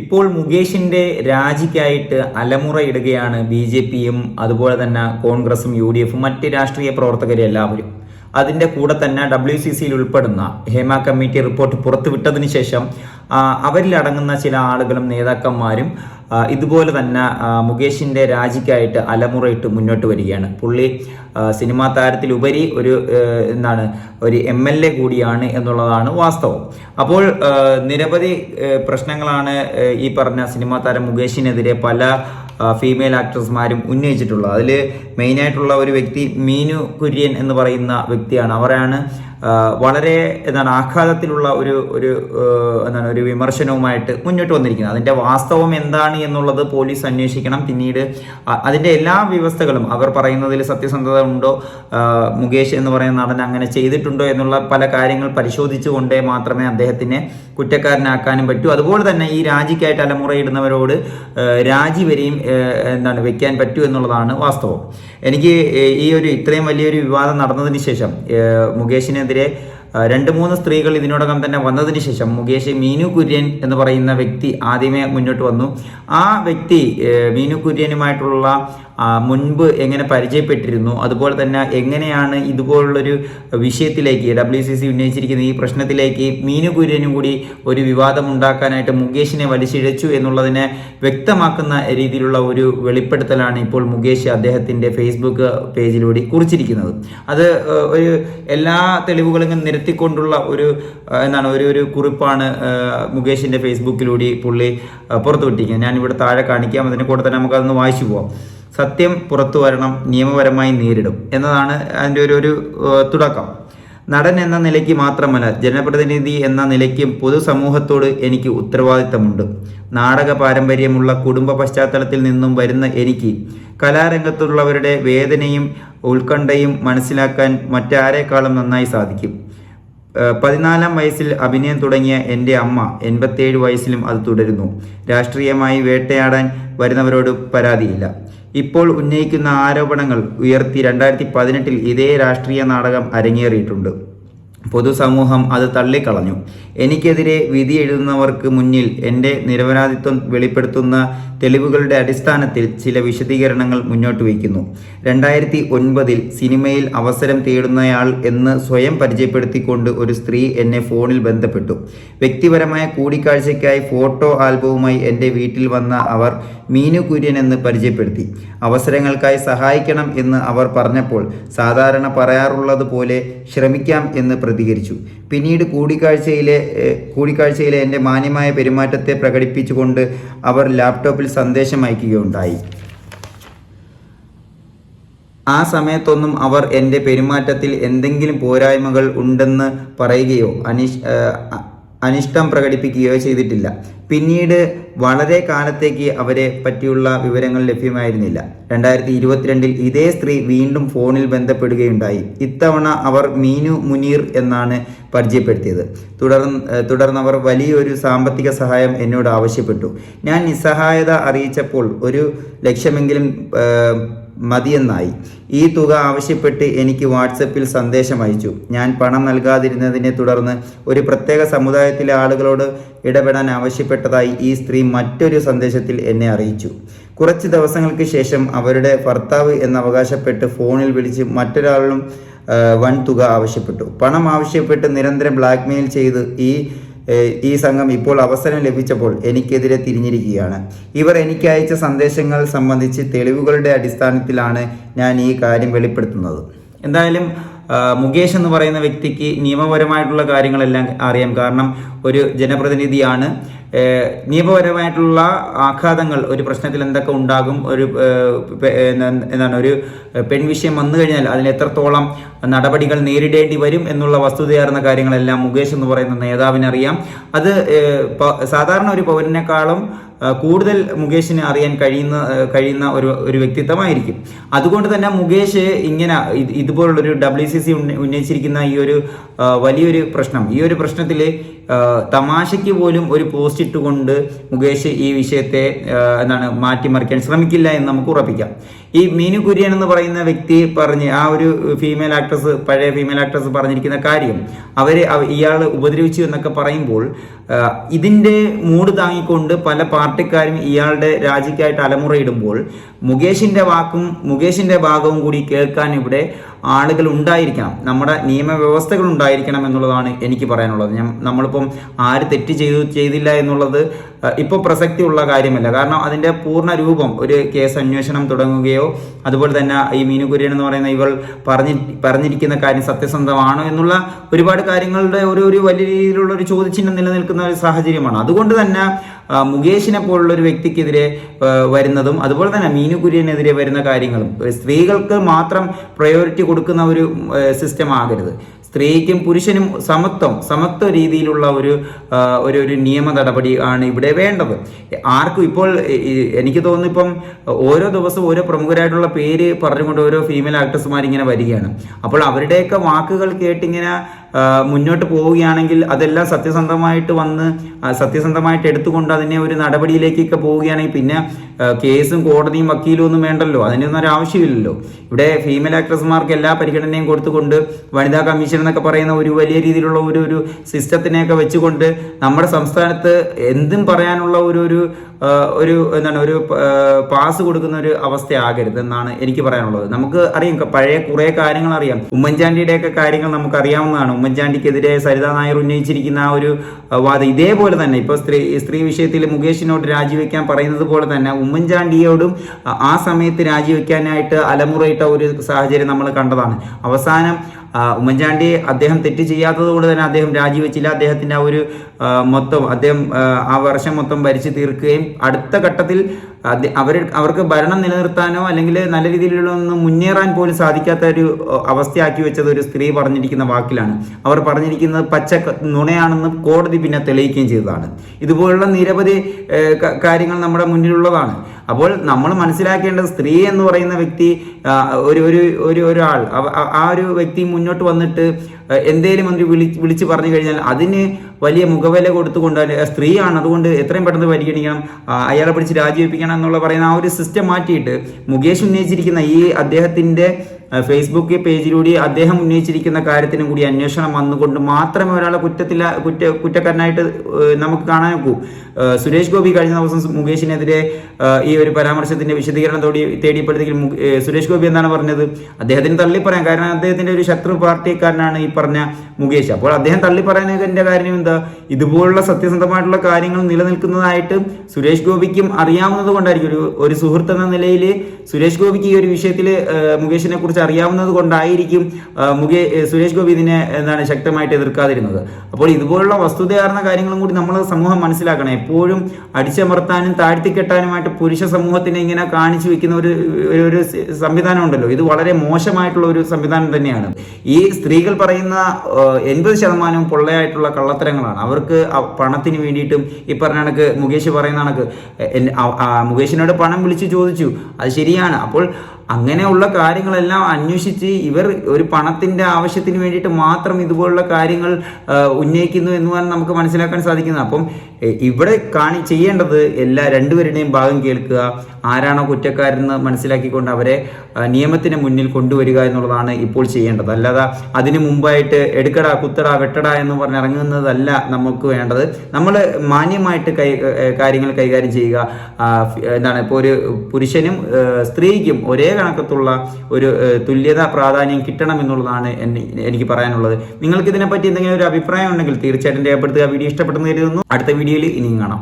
ഇപ്പോൾ മുകേഷിന്റെ രാജിക്കായിട്ട് അലമുറയിടുകയാണ് B J പിയും അതുപോലെ തന്നെ കോൺഗ്രസും യു ഡി എഫും മറ്റ് രാഷ്ട്രീയ പ്രവർത്തകരും എല്ലാവരും. അതിന്റെ കൂടെ തന്നെ ഡബ്ല്യു സി സിയിൽ ഉൾപ്പെടുന്ന ഹേമ കമ്മിറ്റി റിപ്പോർട്ട് പുറത്തുവിട്ടതിന് ശേഷം അവരിലടങ്ങുന്ന ചില ആളുകളും നേതാക്കന്മാരും ഇതുപോലെ തന്നെ മുകേഷിന്റെ രാജിക്കായിട്ട് അലമുറയിട്ട് മുന്നോട്ട് വരികയാണ്. പുള്ളി സിനിമാ താരത്തിലുപരി ഒരു എന്താണ് ഒരു എം എൽ എ കൂടിയാണ് എന്നുള്ളതാണ് വാസ്തവം. അപ്പോൾ നിരവധി പ്രശ്നങ്ങളാണ് ഈ പറഞ്ഞ സിനിമാ താരം മുകേഷിനെതിരെ പല ഫീമെയിൽ ആക്ട്രസ്മാരും ഉന്നയിച്ചിട്ടുള്ളത്. അതിൽ മെയിനായിട്ടുള്ള ഒരു വ്യക്തി മീനു കുര്യൻ എന്ന് പറയുന്ന വ്യക്തിയാണ്. അവരാണ് വളരെ എന്താണ് ആഘാതത്തിലുള്ള ഒരു ഒരു എന്താണ് ഒരു വിമർശനവുമായിട്ട് മുന്നോട്ട് വന്നിരിക്കുന്നത് അതിന്റെ വാസ്തവം എന്താണ് എന്നുള്ളത് പോലീസ് അന്വേഷിക്കണം. പിന്നീട് അതിന്റെ എല്ലാ വ്യവസ്ഥകളും അവർ പറയുന്നതിൽ സത്യസന്ധത ഉണ്ടോ മുകേഷ് എന്ന് പറയുന്ന നടൻ അങ്ങനെ ചെയ്തിട്ടുണ്ടോ എന്നുള്ള പല കാര്യങ്ങൾ പരിശോധിച്ചുകൊണ്ടേ മാത്രമേ അദ്ദേഹത്തിനെ കുറ്റക്കാരനാക്കാനും പറ്റൂ. അതുപോലെ തന്നെ ഈ രാജിക്കായിട്ട് അലമുറയിടുന്നവരോട് രാജി വരെയും എന്താണ് വെക്കാൻ പറ്റൂ എന്നുള്ളതാണ് വാസ്തവം. എനിക്ക് ഈ ഒരു ഇത്രയും വലിയൊരു വിവാദം നടന്നതിന് ശേഷം ഏഹ്, ആ, രണ്ട് മൂന്ന് സ്ത്രീകൾ ഇതിനോടകം തന്നെ വന്നതിന് ശേഷം മുകേഷ് മീനു കുര്യൻ എന്ന് പറയുന്ന വ്യക്തി ആദ്യമേ മുന്നോട്ട് വന്നു. ആ വ്യക്തി മീനു കുര്യനുമായിട്ടുള്ള മുൻപ് എങ്ങനെ പരിചയപ്പെട്ടിരുന്നു അതുപോലെ തന്നെ എങ്ങനെയാണ് ഇതുപോലുള്ളൊരു വിഷയത്തിലേക്ക് ഡബ്ല്യു സി സി ഉന്നയിച്ചിരിക്കുന്ന ഈ പ്രശ്നത്തിലേക്ക് മീനുകുര്യനും കൂടി ഒരു വിവാദം ഉണ്ടാക്കാനായിട്ട് മുകേഷിനെ വലിച്ചിഴച്ചു എന്നുള്ളതിനെ വ്യക്തമാക്കുന്ന രീതിയിലുള്ള ഒരു വെളിപ്പെടുത്തലാണ് ഇപ്പോൾ മുകേഷ് അദ്ദേഹത്തിന്റെ ഫേസ്ബുക്ക് പേജിലൂടെ കുറിച്ചിരിക്കുന്നത്. അത് ഒരു എല്ലാ തെളിവുകളും നിരത്തിക്കൊണ്ടുള്ള ഒരു എന്താണ് ഒരു ഒരു കുറിപ്പാണ് മുകേഷിന്റെ ഫേസ്ബുക്കിലൂടെ പുള്ളി പുറത്തുവിട്ടിരിക്കുന്നത്. ഞാനിവിടെ താഴെ കാണിക്കാം അതിന്റെ കൂടെ തന്നെ നമുക്കതൊന്ന് വായിച്ചു പോവാം. സത്യം പുറത്തു വരണം നിയമപരമായി നേരിടും എന്നതാണ് അതിന്റെ ഒരു ഒരു തുടക്കം. നടൻ എന്ന നിലയ്ക്ക് മാത്രമല്ല ജനപ്രതിനിധി എന്ന നിലയ്ക്കും പൊതുസമൂഹത്തോട് എനിക്ക് ഉത്തരവാദിത്തമുണ്ട്. നാടക പാരമ്പര്യമുള്ള കുടുംബ പശ്ചാത്തലത്തിൽ നിന്നും വരുന്ന എനിക്ക് കലാരംഗത്തുള്ളവരുടെ വേദനയും ഉത്കണ്ഠയും മനസ്സിലാക്കാൻ മറ്റാരേക്കാളും നന്നായി സാധിക്കും. പതിനാലാം വയസ്സിൽ അഭിനയം തുടങ്ങിയ എന്റെ അമ്മ എൺപത്തേഴ് വയസ്സിലും അത് തുടരുന്നു. രാഷ്ട്രീയമായി വേട്ടയാടാൻ വരുന്നവരോട് പരാതിയില്ല. ഇപ്പോൾ ഉന്നയിക്കുന്ന ആരോപണങ്ങൾ ഉയർത്തി രണ്ടായിരത്തി പതിനെട്ടിൽ ഇതേ രാഷ്ട്രീയ നാടകം അരങ്ങേറിയിട്ടുണ്ട്. പൊതുസമൂഹം അത് തള്ളിക്കളഞ്ഞു. എനിക്കെതിരെ വിധി എഴുതുന്നവർക്ക് മുന്നിൽ എന്റെ നിരപരാധിത്വം വെളിപ്പെടുത്തുന്ന തെളിവുകളുടെ അടിസ്ഥാനത്തിൽ ചില വിശദീകരണങ്ങൾ മുന്നോട്ട് വയ്ക്കുന്നു. രണ്ടായിരത്തി ഒൻപതിൽ സിനിമയിൽ അവസരം തേടുന്നയാൾ എന്ന് സ്വയം പരിചയപ്പെടുത്തിക്കൊണ്ട് ഒരു സ്ത്രീ എന്നെ ഫോണിൽ ബന്ധപ്പെട്ടു. വ്യക്തിപരമായ കൂടിക്കാഴ്ചയ്ക്കായി ഫോട്ടോ ആൽബവുമായി എന്റെ വീട്ടിൽ വന്ന അവർ മീനു കുര്യൻ എന്ന് പരിചയപ്പെടുത്തി. അവസരങ്ങൾക്കായി സഹായിക്കണം എന്ന് അവർ പറഞ്ഞപ്പോൾ സാധാരണ പറയാറുള്ളത് പോലെ ശ്രമിക്കാം എന്ന് പ്രതികരിച്ചു. പിന്നീട് കൂടിക്കാഴ്ചയിലെ കൂടിക്കാഴ്ചയിലെ എന്റെ മാന്യമായ പെരുമാറ്റത്തെ പ്രകടിപ്പിച്ചുകൊണ്ട് അവർ ലാപ്ടോപ്പിൽ സന്ദേശം അയക്കുകയുണ്ടായി. ആ സമയത്തൊന്നും അവർ എന്റെ പെരുമാറ്റത്തിൽ എന്തെങ്കിലും പോരായ്മകൾ ഉണ്ടെന്ന് പറയുകയോ അനിഷ് അനിഷ്ടം പ്രകടിപ്പിക്കുകയോ ചെയ്തിട്ടില്ല. പിന്നീട് വളരെ കാലത്തേക്ക് അവരെ പറ്റിയുള്ള വിവരങ്ങൾ ലഭ്യമായിരുന്നില്ല. രണ്ടായിരത്തി ഇരുപത്തിരണ്ടിൽ ഇതേ സ്ത്രീ വീണ്ടും ഫോണിൽ ബന്ധപ്പെടുകയുണ്ടായി. ഇത്തവണ അവർ മീനു മുനീർ എന്നാണ് പരിചയപ്പെടുത്തിയത്. തുടർന്ന് തുടർന്നവർ വലിയൊരു സാമ്പത്തിക സഹായം എന്നോട് ആവശ്യപ്പെട്ടു. ഞാൻ നിസ്സഹായത അറിയിച്ചപ്പോൾ ഒരു ലക്ഷ്യമെങ്കിലും മതിയെന്നായി. ഈ തുക ആവശ്യപ്പെട്ട് എനിക്ക് വാട്സപ്പിൽ സന്ദേശം അയച്ചു. ഞാൻ പണം നൽകാതിരുന്നതിനെ തുടർന്ന് ഒരു പ്രത്യേക സമുദായത്തിലെ ആളുകളോട് ഇടപെടാൻ ആവശ്യപ്പെട്ടതായി ഈ സ്ത്രീ മറ്റൊരു സന്ദേശത്തിൽ എന്നെ അറിയിച്ചു. കുറച്ച് ദിവസങ്ങൾക്ക് ശേഷം അവരുടെ ഭർത്താവ് എന്നവകാശപ്പെട്ട് ഫോണിൽ വിളിച്ച് മറ്റൊരാളും വൻ തുക ആവശ്യപ്പെട്ടു. പണം ആവശ്യപ്പെട്ട് നിരന്തരം ബ്ലാക്ക്മെയിൽ ചെയ്ത് ഈ ഈ സംഘം ഇപ്പോൾ അവസരം ലഭിച്ചപ്പോൾ എനിക്കെതിരെ തിരിഞ്ഞിരിക്കുകയാണ്. ഇവർ എനിക്ക് അയച്ച സന്ദേശങ്ങൾ സംബന്ധിച്ച് തെളിവുകളുടെ അടിസ്ഥാനത്തിലാണ് ഞാൻ ഈ കാര്യം വെളിപ്പെടുത്തുന്നത്. എന്തായാലും മുകേഷ് എന്ന് പറയുന്ന വ്യക്തിക്ക് നിയമപരമായിട്ടുള്ള കാര്യങ്ങളെല്ലാം അറിയാം. കാരണം ഒരു ജനപ്രതിനിധിയാണ്. നിയമപരമായിട്ടുള്ള ആഘാതങ്ങൾ ഒരു പ്രശ്നത്തിൽ എന്തൊക്കെ ഉണ്ടാകും? ഒരു എന്താണ് ഒരു ഒരു പെൺവിഷയം വന്നു കഴിഞ്ഞാൽ അതിന് എത്രത്തോളം നടപടികൾ നേരിടേണ്ടി വരും എന്നുള്ള വസ്തുതയാർന്ന കാര്യങ്ങളെല്ലാം മുകേഷ് എന്ന് പറയുന്ന നേതാവിനറിയാം. അത് സാധാരണ ഒരു പൗരനേക്കാളും കൂടുതൽ മുകേഷിന് അറിയാൻ കഴിയുന്ന കഴിയുന്ന ഒരു ഒരു വ്യക്തിത്വമായിരിക്കും. അതുകൊണ്ട് തന്നെ മുകേഷ് ഇങ്ങനെ ഇത് ഇതുപോലുള്ളൊരു ഡബ്ല്യു സി സി ഉന്നയിച്ചിരിക്കുന്ന ഈ ഒരു വലിയൊരു പ്രശ്നം ഈ ഒരു പ്രശ്നത്തിൽ തമാശയ്ക്ക് പോലും ഒരു പോസ്റ്റ് ഇട്ടുകൊണ്ട് മുകേഷ് ഈ വിഷയത്തെ എന്താണ് മാറ്റിമറിക്കാൻ ശ്രമിക്കില്ല എന്ന് നമുക്ക് ഉറപ്പിക്കാം. ഈ മീനു കുര്യൻ എന്ന് പറയുന്ന വ്യക്തി പറഞ്ഞ് ആ ഒരു ഫീമെയിൽ ആക്ട്രസ് പഴയ ഫീമെയിൽ ആക്ട്രസ് പറഞ്ഞിരിക്കുന്ന കാര്യം അവരെ ഇയാൾ ഉപദ്രവിച്ചു എന്നൊക്കെ പറയുമ്പോൾ ഇതിന്റെ മൂട് താങ്ങിക്കൊണ്ട് പല പാർട്ടിക്കാരും ഇയാളുടെ രാജിക്കായിട്ട് അലമുറയിടുമ്പോൾ മുകേഷിന്റെ വാക്കും മുകേഷിന്റെ ഭാഗവും കൂടി കേൾക്കാൻ ഇവിടെ ആളുകൾ ഉണ്ടായിരിക്കണം. നമ്മുടെ നിയമവ്യവസ്ഥകൾ ഉണ്ടായിരിക്കണം എന്നുള്ളതാണ് എനിക്ക് പറയാനുള്ളത്. ഞാൻ നമ്മളിപ്പം ആര് തെറ്റ് ചെയ്തു ചെയ്തില്ല എന്നുള്ളത് ഇപ്പോൾ പ്രസക്തിയുള്ള കാര്യമല്ല. കാരണം അതിന്റെ പൂർണ രൂപം ഒരു കേസ് അന്വേഷണം തുടങ്ങുകയോ അതുപോലെ തന്നെ ഈ മീനു കുര്യൻ എന്ന് പറയുന്ന ഇവൾ പറഞ്ഞി പറഞ്ഞിരിക്കുന്ന കാര്യം സത്യസന്ധമാണോ എന്നുള്ള ഒരുപാട് കാര്യങ്ങളുടെ ഒരു ഒരു വലിയ രീതിയിലുള്ള ഒരു ചോദ്യചിഹ്നം നിലനിൽക്കുന്ന ഒരു സാഹചര്യമാണ്. അതുകൊണ്ട് തന്നെ മുകേഷിനെ പോലുള്ള ഒരു വ്യക്തിക്കെതിരെ വരുന്നതും അതുപോലെ തന്നെ മീനു കുര്യനെതിരെ വരുന്ന കാര്യങ്ങളും സ്ത്രീകൾക്ക് മാത്രം പ്രയോറിറ്റി കൊടുക്കുന്ന ഒരു സിസ്റ്റം ആകരുത്. സ്ത്രീക്കും പുരുഷനും സമത്വം സമത്വ രീതിയിലുള്ള ഒരു ഒരു ഒരു നിയമ നടപടി ആണ് ഇവിടെ വേണ്ടത്. ആർക്കും ഇപ്പോൾ എനിക്ക് തോന്നുന്നു ഇപ്പം ഓരോ ദിവസവും ഓരോ പ്രമുഖരായിട്ടുള്ള പേര് പറഞ്ഞുകൊണ്ട് ഓരോ ഫീമെയിൽ ആക്ട്രസ്മാർ ഇങ്ങനെ വരികയാണ്. അപ്പോൾ അവരുടെയൊക്കെ വാക്കുകൾ കേട്ടിങ്ങനെ മുന്നോട്ട് പോവുകയാണെങ്കിൽ അതെല്ലാം സത്യസന്ധമായിട്ട് വന്ന് സത്യസന്ധമായിട്ട് എടുത്തുകൊണ്ട് അതിനെ ഒരു നടപടിയിലേക്കൊക്കെ പോവുകയാണെങ്കിൽ പിന്നെ കേസും കോടതിയും വക്കീലും ഒന്നും വേണ്ടല്ലോ. അതിനൊന്നും ഒരു ആവശ്യമില്ലല്ലോ. ഇവിടെ ഫീമെയിൽ ആക്ട്രസ്മാർക്ക് എല്ലാ പരിഗണനയും കൊടുത്തുകൊണ്ട് വനിതാ കമ്മീഷൻ എന്നൊക്കെ പറയുന്ന ഒരു വലിയ രീതിയിലുള്ള ഒരു ഒരു സിസ്റ്റത്തിനെയൊക്കെ വെച്ചുകൊണ്ട് നമ്മുടെ സംസ്ഥാനത്ത് എന്തും പറയാനുള്ള ഒരു ഒരു ഒരു എന്താണ് ഒരു പാസ് കൊടുക്കുന്ന ഒരു അവസ്ഥ ആകരുത് എന്നാണ് എനിക്ക് പറയാനുള്ളത്. നമുക്ക് അറിയാം പഴയ കുറേ കാര്യങ്ങൾ അറിയാം. ഉമ്മൻചാണ്ടിയുടെയൊക്കെ കാര്യങ്ങൾ നമുക്ക് അറിയാവുന്നതാണ് ഉമ്മൻചാണ്ടിക്കെതിരെ സരിതാ നായർ ഉന്നയിച്ചിരിക്കുന്ന ആ ഒരു വാദം ഇതേപോലെ തന്നെ ഇപ്പോൾ സ്ത്രീ സ്ത്രീ വിഷയത്തിൽ മുകേഷിനോട് രാജിവെക്കാൻ പറയുന്നത് പോലെ തന്നെ ഉമ്മൻചാണ്ടിയോടും ആ- സമയത്ത് രാജിവെക്കാനായിട്ട് അലമുറയിട്ട ഒരു സാഹചര്യം നമ്മൾ കണ്ടതാണ്. അവസാനം ഉമ്മൻചാണ്ടി അദ്ദേഹം തെറ്റ് ചെയ്യാത്തത് കൊണ്ട് തന്നെ അദ്ദേഹം രാജിവെച്ചില്ല. അദ്ദേഹത്തിന്റെ ആ ഒരു മൊത്തം അദ്ദേഹം ആ, വർഷം മൊത്തം ഭരിച്ചു തീർക്കുകയും അടുത്ത ഘട്ടത്തിൽ അവർ അവർക്ക് ഭരണം നിലനിർത്താനോ അല്ലെങ്കിൽ നല്ല രീതിയിലുള്ള ഒന്ന് മുന്നേറാൻ പോലും സാധിക്കാത്ത ഒരു അവസ്ഥയാക്കി വെച്ചത് ഒരു സ്ത്രീ പറഞ്ഞിരിക്കുന്ന വാക്കിലാണ്. അവർ പറഞ്ഞിരിക്കുന്നത് പച്ച നുണയാണെന്ന് കോടതി പിന്നെ തെളിയിക്കുകയും ചെയ്തതാണ്. ഇതുപോലുള്ള നിരവധി കാര്യങ്ങൾ നമ്മുടെ മുന്നിലുള്ളതാണ്. അപ്പോൾ നമ്മൾ മനസ്സിലാക്കേണ്ടത് സ്ത്രീ എന്ന് പറയുന്ന വ്യക്തി ഒരു ഒരു ഒരു ഒരാൾ ആ ഒരു വ്യക്തി മുന്നോട്ട് വന്നിട്ട് എന്തേലും ഒന്ന് വിളി വിളിച്ച് പറഞ്ഞു കഴിഞ്ഞാൽ അതിന് വലിയ മുഖവില കൊടുത്തുകൊണ്ട് സ്ത്രീയാണ് അതുകൊണ്ട് എത്രയും പെട്ടെന്ന് പരിഗണിക്കണം അയാളെ പിടിച്ച് രാജിവെപ്പിക്കണം എന്നുള്ള പറയുന്ന ആ ഒരു സിസ്റ്റം മാറ്റിയിട്ട് മുകേഷ് ഉന്നയിച്ചിരിക്കുന്ന ഈ അദ്ദേഹത്തിന്റെ ഫേസ്ബുക്ക് പേജിലൂടെ അദ്ദേഹം ഉന്നയിച്ചിരിക്കുന്ന കാര്യത്തിനും കൂടി അന്വേഷണം വന്നുകൊണ്ട് മാത്രമേ ഒരാളെ കുറ്റത്തില കുറ്റ കുറ്റക്കാരനായിട്ട് നമുക്ക് കാണാൻ നോക്കൂ സുരേഷ് ഗോപി കഴിഞ്ഞ ദിവസം മുകേഷിനെതിരെ ഈ ഒരു പരാമർശത്തിന്റെ വിശദീകരണം തോടി തേടിയപ്പോഴത്തേക്കും സുരേഷ് ഗോപി എന്താണ് പറഞ്ഞത്? അദ്ദേഹത്തിന് തള്ളി പറയാം കാരണം അദ്ദേഹത്തിന്റെ ഒരു ശത്രു പാർട്ടിക്കാരനാണ് ഈ പറഞ്ഞ മുകേഷ്. അപ്പോൾ അദ്ദേഹം തള്ളി പറയുന്നതിന്റെ കാര്യം എന്താ? ഇതുപോലുള്ള സത്യസന്ധമായിട്ടുള്ള കാര്യങ്ങൾ നിലനിൽക്കുന്നതായിട്ട് സുരേഷ് ഗോപിക്കും അറിയാവുന്നത് കൊണ്ടായിരിക്കും. ഒരു ഒരു സുഹൃത്ത് എന്ന നിലയിൽ സുരേഷ് ഗോപിക്ക് ഈ ഒരു വിഷയത്തിൽ മുകേഷിനെ കുറിച്ച് അറിയാവുന്നത് കൊണ്ടായിരിക്കും മുകേ സുരേഷ് ഗോപി ഇതിനെ എന്താണ് ശക്തമായിട്ട് എതിർക്കാതിരുന്നത്. അപ്പോൾ ഇതുപോലുള്ള വസ്തുതയാർന്ന കാര്യങ്ങളും കൂടി നമ്മൾ സമൂഹം മനസ്സിലാക്കണം. എപ്പോഴും അടിച്ചമർത്താനും താഴ്ത്തിക്കെട്ടാനുമായിട്ട് പുരുഷ സമൂഹത്തിനെ ഇങ്ങനെ കാണിച്ചു വെക്കുന്ന ഒരു ഒരു- സംവിധാനം ഉണ്ടല്ലോ. ഇത് വളരെ മോശമായിട്ടുള്ള ഒരു സംവിധാനം തന്നെയാണ്. ഈ സ്ത്രീകൾ പറയുന്ന എൺപത് ശതമാനവും പൊള്ളയായിട്ടുള്ള കള്ളത്തരങ്ങളാണ് അവർക്ക് പണത്തിന് വേണ്ടിയിട്ടും ഈ പറഞ്ഞ കണക്ക് മുകേഷ് പറയുന്ന കണക്ക് മുകേഷിനോട് പണം വിളിച്ച് ചോദിച്ചു. അത് ശരിയാണ്. അപ്പോൾ അങ്ങനെയുള്ള കാര്യങ്ങളെല്ലാം അന്വേഷിച്ച് ഇവർ ഒരു പണത്തിന്റെ ആവശ്യത്തിന് വേണ്ടിയിട്ട് മാത്രം ഇതുപോലുള്ള കാര്യങ്ങൾ ഉന്നയിക്കുന്നു എന്ന് പറഞ്ഞാൽ നമുക്ക് മനസ്സിലാക്കാൻ സാധിക്കുന്നത് അപ്പം ഇവിടെ കാണി ചെയ്യേണ്ടത് എല്ലാ രണ്ടുപേരുടെയും ഭാഗം കേൾക്കുക ആരാണോ കുറ്റക്കാരെന്ന് മനസ്സിലാക്കിക്കൊണ്ട് അവരെ നിയമത്തിന് മുന്നിൽ കൊണ്ടുവരിക എന്നുള്ളതാണ് ഇപ്പോൾ ചെയ്യേണ്ടത്. അല്ലാതെ അതിന് മുമ്പായിട്ട് എടുക്കടാ കുത്തടാ വെട്ടടാ എന്ന് പറഞ്ഞ് ഇറങ്ങുന്നതല്ല നമുക്ക് വേണ്ടത്. നമ്മൾ മാന്യമായിട്ട് കൈ കാര്യങ്ങൾ കൈകാര്യം ചെയ്യുക. എന്താണ് ഇപ്പോൾ ഒരു പുരുഷനും സ്ത്രീക്കും ഒരേ കണക്കത്തുള്ള ഒരു തുല്യതാ തുല്യത പ്രാധാന്യം കിട്ടണം എന്നുള്ളതാണ് എനിക്ക് പറയാനുള്ളത്. നിങ്ങൾക്ക് ഇതിനെപ്പറ്റി എന്തെങ്കിലും ഒരു അഭിപ്രായം ഉണ്ടെങ്കിൽ തീർച്ചയായിട്ടും രേഖപ്പെടുത്തുക. വീഡിയോ ഇഷ്ടപ്പെട്ടെന്ന് കരുതുന്നു. അടുത്ത വീഡിയോയിൽ ഇനിയും കാണാം.